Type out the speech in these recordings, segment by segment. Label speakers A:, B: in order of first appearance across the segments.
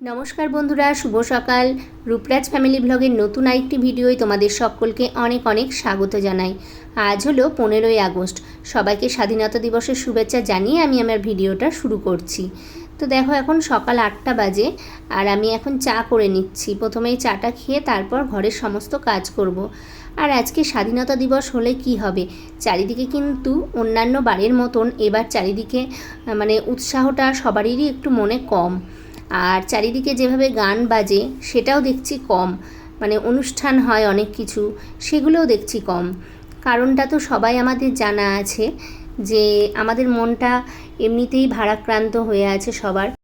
A: নমস্কার বন্ধুরা, শুভ সকাল। রূপরাজ ফ্যামিলি ব্লগের নতুন আরেকটি ভিডিওয় তোমাদের সকলকে অনেক অনেক স্বাগত জানাই। আজ হলো পনেরোই আগস্ট। সবাইকে স্বাধীনতা দিবসের শুভেচ্ছা জানিয়ে আমি আমার ভিডিওটা শুরু করছি। তো দেখো, এখন সকাল আটটা বাজে আর আমি এখন চা করে নিচ্ছি। প্রথমেই চাটা খেয়ে তারপর ঘরের সমস্ত কাজ করব। আর আজকে স্বাধীনতা দিবস হলে কি হবে? চারিদিকে কিন্তু অন্যান্য বারের মতন এবার চারিদিকে মানে উৎসাহটা সবারই একটু মনে কম। আর চারিদিকে যেভাবে গান বাজে, সেটাও দেখছি কম। মানে অনুষ্ঠান হয় অনেক কিছু, সেগুলোও দেখছি কম। কারণটা তো সবাই আমাদের জানা আছে যে আমাদের মনটা এমনিতেই ভারাক্রান্ত হয়ে আছে সবার।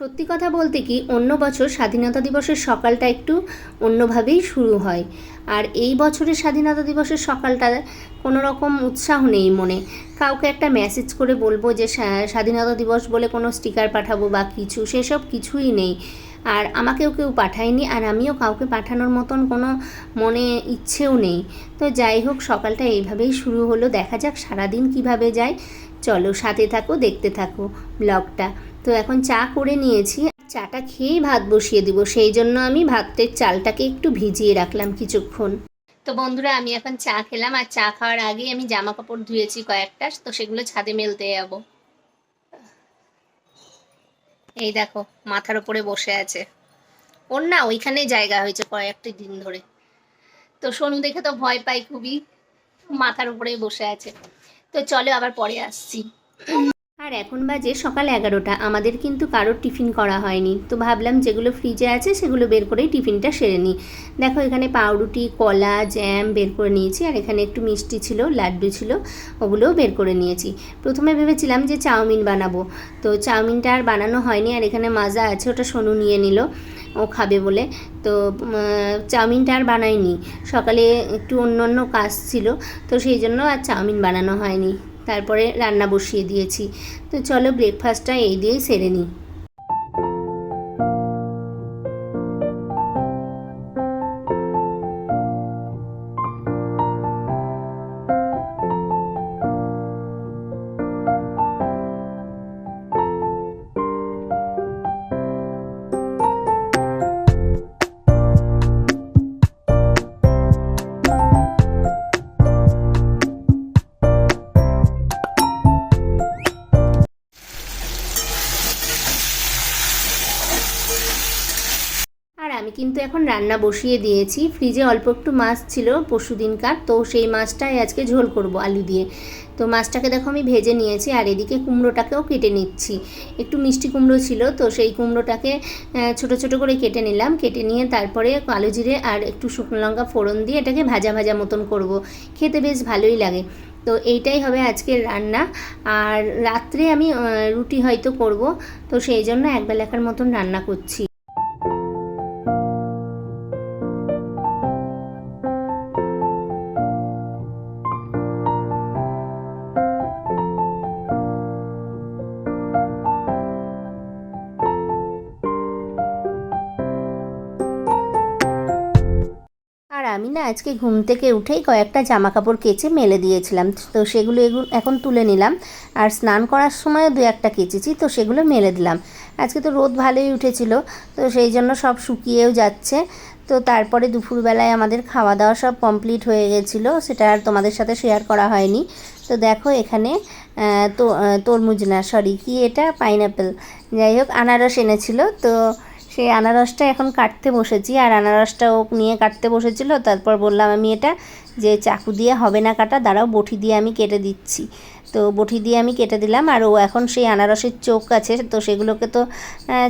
A: সত্যি কথা বলতে কি, অন্য বছর স্বাধীনতা দিবসের সকালটা একটু অন্যভাবেই শুরু হয়। আর এই বছরের স্বাধীনতা দিবসের সকালটা কোনো রকম উৎসাহ নেই মনে। কাউকে একটা মেসেজ করে বলব যে স্বা- স্বাধীনতা দিবস বলে কোনো স্টিকার পাঠাবো বা কিছু, সেসব কিছুই নেই। আর আমাকেও কেউ পাঠায়নি আর আমিও কাউকে পাঠানোর মতন কোনো মনে ইচ্ছেও নেই। তো যাই হোক, সকালটা এইভাবেই শুরু হলো। দেখা যাক সারাদিন কীভাবে যায়। চলো সাথে থাকো, দেখতে থাকো ব্লগটা। তো এখন চা করে নিয়েছি। চাটা খেয়েই ভাত বসিয়ে দিব, সেই জন্য আমি ভাতের চালটাকে একটু ভিজিয়ে রাখলাম কিছুক্ষণ। তো বন্ধুরা, আমি এখন চা খেলাম আর চা খাওয়ার আগেই আমি জামা কাপড় ধুয়েছি কয়েকটা, তো সেগুলো ছাদে মেলতে যাব। এই দেখো, মাথার উপরে বসে আছে। ওর না ওইখানে জায়গা হয়েছে কয়েকটি দিন ধরে। তো সোনু দেখে তো ভয় পাই খুবই, মাথার উপরেই বসে আছে। তো চলো আবার পরে আসছি। আর এখন বাজে সকাল এগারোটা। আমাদের কিন্তু কারোর টিফিন করা হয়নি। তো ভাবলাম যেগুলো ফ্রিজে আছে, সেগুলো বের করেই টিফিনটা সেরে নিই। দেখো, এখানে পাউরুটি, কলা জ্যাম বের করে নিয়েছি। আর এখানে একটু মিষ্টি ছিল, লাড্ডু ছিল, ওগুলোও বের করে নিয়েছি। প্রথমে ভেবেছিলাম যে চাউমিন বানাবো। তো চাউমিনটা আর বানানো হয়নি, আর এখানে মাজা আছে, ওটা সোনু নিয়ে নিল। ও খাবে বলে। তো চাউমিনটা আর বানাইনি। সকালে একটু অন্য অন্য কাজ ছিল, তো সেই জন্য আর চাউমিন বানানো হয়নি। তারপরে রান্না বসিয়ে দিয়েছি। তো চলো ব্রেকফাস্টটা এই দিয়েই সেরে নিই। আমি কিন্তু এখন রান্না বসিয়ে দিয়েছি। ফ্রিজে অল্প একটু মাছ ছিল পরশু দিনকার তো সেই মাছটাই আজকে ঝোল করব আলু দিয়ে। তো মাছটাকে দেখো আমি ভেজে নিয়েছি, আর এদিকে কুমড়োটাকেও কেটে নিচ্ছি। একটু মিষ্টি কুমড়ো ছিল, তো সেই কুমড়োটাকে ছোট ছোট করে কেটে নিলাম। কেটে নিয়ে তারপরে কালো জিরে আর একটু শুকনো লঙ্কা ফোড়ন দিয়ে এটাকে ভাজা ভাজা মতন করব। খেতে বেশ ভালোই লাগে। তো এইটাই হবে আজকের রান্না। আর রাত্রে আমি রুটি হয়তো করব, তো সেই জন্য একবেলাকার মতন রান্না করছি। আমি না আজকে ঘুম থেকে উঠেই কয়েকটা জামা কাপড় কেচে মেলে দিয়েছিলাম। তো সেগুলো এখন তুলে নিলাম। আর স্নান করার সময় দু একটা কেচেছি, তো সেগুলো মেলে দিলাম। আজকে তো রোদ ভালোই উঠেছিল, তো সেই জন্য সব শুকিয়েও যাচ্ছে। তো তারপরে দুপুরবেলায় আমাদের খাওয়া দাওয়া সব কমপ্লিট হয়ে গেছিল, সেটা আর তোমাদের সাথে শেয়ার করা হয়নি। তো দেখো এখানে তো তরমুজ না সরি কি এটা? পাইনাপেল যাই হোক, আনারস এনেছিল, তো সেই আনারসটা এখন কাটতে বসেছি, আর আনারসটা ও নিয়ে কাটতে বসেছিল। তারপর বললাম, আমি এটা যে চাকু দিয়ে হবে না কাটা, দাঁড়াও, বটি দিয়ে আমি কেটে দিচ্ছি। তো বটি দিয়ে আমি কেটে দিলাম আর ও এখন সেই আনারসের চোখ আছে, তো সেগুলোকে তো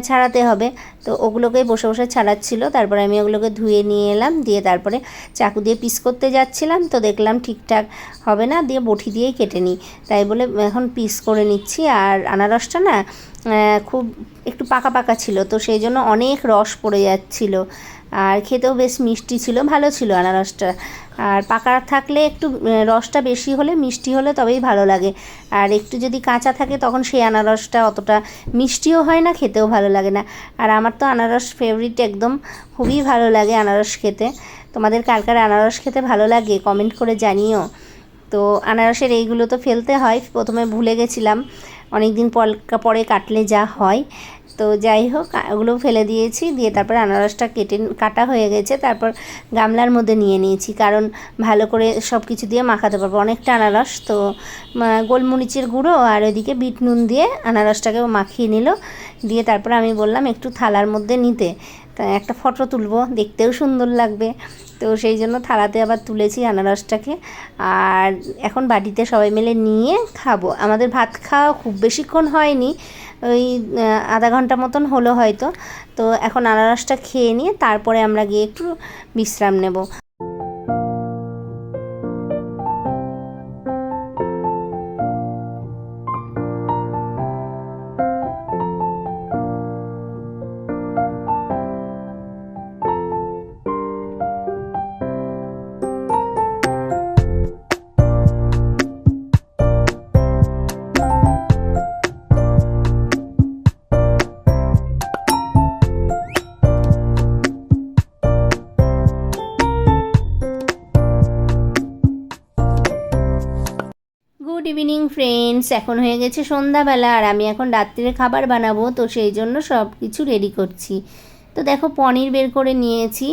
A: ছাড়াতে হবে। তো ওগুলোকেই বসে বসে ছাড়াচ্ছিল, তারপরে আমি ওগুলোকে ধুয়ে নিয়ে এলাম, দিয়ে তারপরে চাকু দিয়ে পিস করতে যাচ্ছিলাম, তো দেখলাম ঠিকঠাক হবে না, দিয়ে বটি দিয়েই কেটে নিই। তাই বলে এখন পিস করে নিচ্ছি, আর আনারসটা না খুব একটু পাকা পাকা ছিল, তো সেই জন্য অনেক রস পড়ে যাচ্ছিল। আর খেতেও বেশ মিষ্টি ছিল, ভালো ছিল আনারসটা। আর পাকা থাকলে একটু রসটা বেশি হলে মিষ্টি হলে তবেই ভালো লাগে। আর একটু যদি কাঁচা থাকে তখন সেই আনারসটা অতটা মিষ্টিও হয় না, খেতেও ভালো লাগে না। আর আমার তো আনারস ফেভারিট একদম, খুবই ভালো লাগে আনারস খেতে। তোমাদের কার কার আনারস খেতে ভালো লাগে কমেন্ট করে জানিও। তো আনারসের এইগুলো তো ফেলতে হয়, প্রথমে ভুলে গেছিলাম অনেক দিন পর পরে কাটলে যা হয়। তো যাই হোক ওগুলো ফেলে দিয়েছি, দিয়ে তারপর আনারসটা কেটে কাটা হয়ে গেছে, তারপর গামলার মধ্যে নিয়ে নিয়েছি, কারণ ভালো করে সব কিছু দিয়ে মাখাতে পারব। অনেকটা আনারস, তো গোলমরিচের গুঁড়ো আর ওইদিকে বিট নুন দিয়ে আনারসটাকে মাখিয়ে নিল, দিয়ে তারপর আমি বললাম একটু থালার মধ্যে নিতে। একটা ফটো তুলবো, দেখতেও সুন্দর লাগবে। তো সেই জন্য থালাতে আবার তুলেছি আনারসটাকে। আর এখন বাটিতে সবাই মিলে নিয়ে খাব। আমাদের ভাত খাওয়া খুব বেশিক্ষণ হয়নি, ওই আধা ঘণ্টা মতন হলো হয়তো। তো এখন আনারসটা খেয়ে নিয়ে তারপরে আমরা গিয়ে একটু বিশ্রাম নেব। Good evening, friends. এখন হয়ে গেছে সন্ধ্যাবেলা আর আমি এখন রাত্রিরে খাবার বানাবো, তো সেই জন্য সব কিছু রেডি করছি। তো দেখো, পনির বের করে নিয়েছি।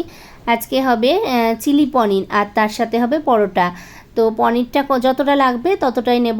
A: আজকে হবে চিলি পনির আর তার সাথে হবে পরোটা। তো পনিরটা যতটা লাগবে ততটাই নেব।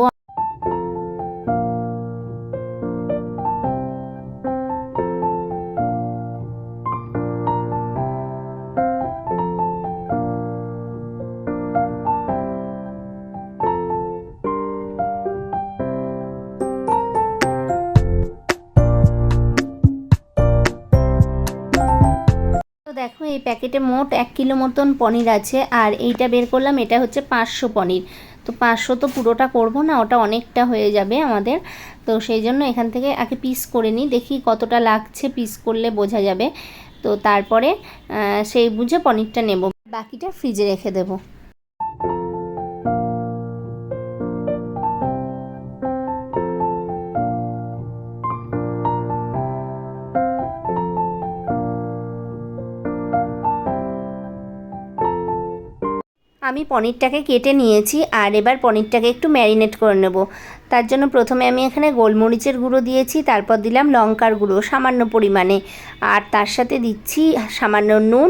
A: প্যাকেটে মোট এক কিলো মতন পনির আছে আর এইটা বের করলাম, এটা হচ্ছে পাঁচশো পনির। তো পাঁচশো তো পুরোটা করব না, ওটা অনেকটা হয়ে যাবে আমাদের। তো সেই জন্য এখান থেকে আগে পিস করে নিই, দেখি কতটা লাগছে পিস করলে বোঝা যাবে। তো তারপরে সেই বুঝে পনিরটা নেব। বাকিটা ফ্রিজে রেখে দেবো। আমি পনিরটাকে কেটে নিয়েছি আর এবার পনিরটাকে একটু ম্যারিনেট করে নেব। তার জন্য প্রথমে আমি এখানে গোলমরিচের গুঁড়ো দিয়েছি, তারপর দিলাম লঙ্কার গুঁড়ো সামান্য পরিমাণে। আর তার সাথে দিচ্ছি সামান্য নুন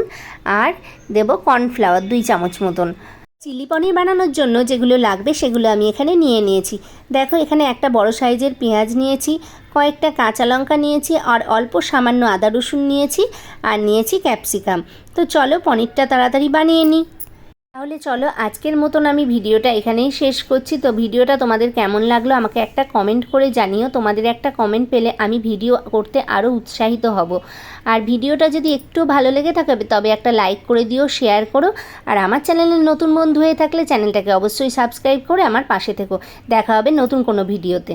A: আর দেব কর্নফ্লাওয়ার দুই চামচ মতন। চিলি পনির বানানোর জন্য যেগুলো লাগবে সেগুলো আমি এখানে নিয়ে নিয়েছি। দেখো এখানে একটা বড় সাইজের পেঁয়াজ নিয়েছি, কয়েকটা কাঁচা লঙ্কা নিয়েছি আর অল্প সামান্য আদা রসুন নিয়েছি আর নিয়েছি ক্যাপসিকাম। তো চলো পনিরটা তাড়াতাড়ি বানিয়ে নিই। তাহলে চলো আজকের মতন আমি ভিডিওটা এখানেই শেষ করছি। তো ভিডিওটা তোমাদের কেমন লাগল আমাকে একটা কমেন্ট করে জানিও। তোমাদের একটা কমেন্ট পেলে আমি ভিডিও করতে আরও উৎসাহিত হব। আর ভিডিওটা যদি একটু ভালো লেগে থাকে তবে একটা লাইক করে দিও শেয়ার করো। আর আমার চ্যানেলের নতুন বন্ধু হয়ে থাকলে চ্যানেলটাকে অবশ্যই সাবস্ক্রাইব করে আমার পাশে থেকো। দেখা হবে নতুন কোনো ভিডিওতে।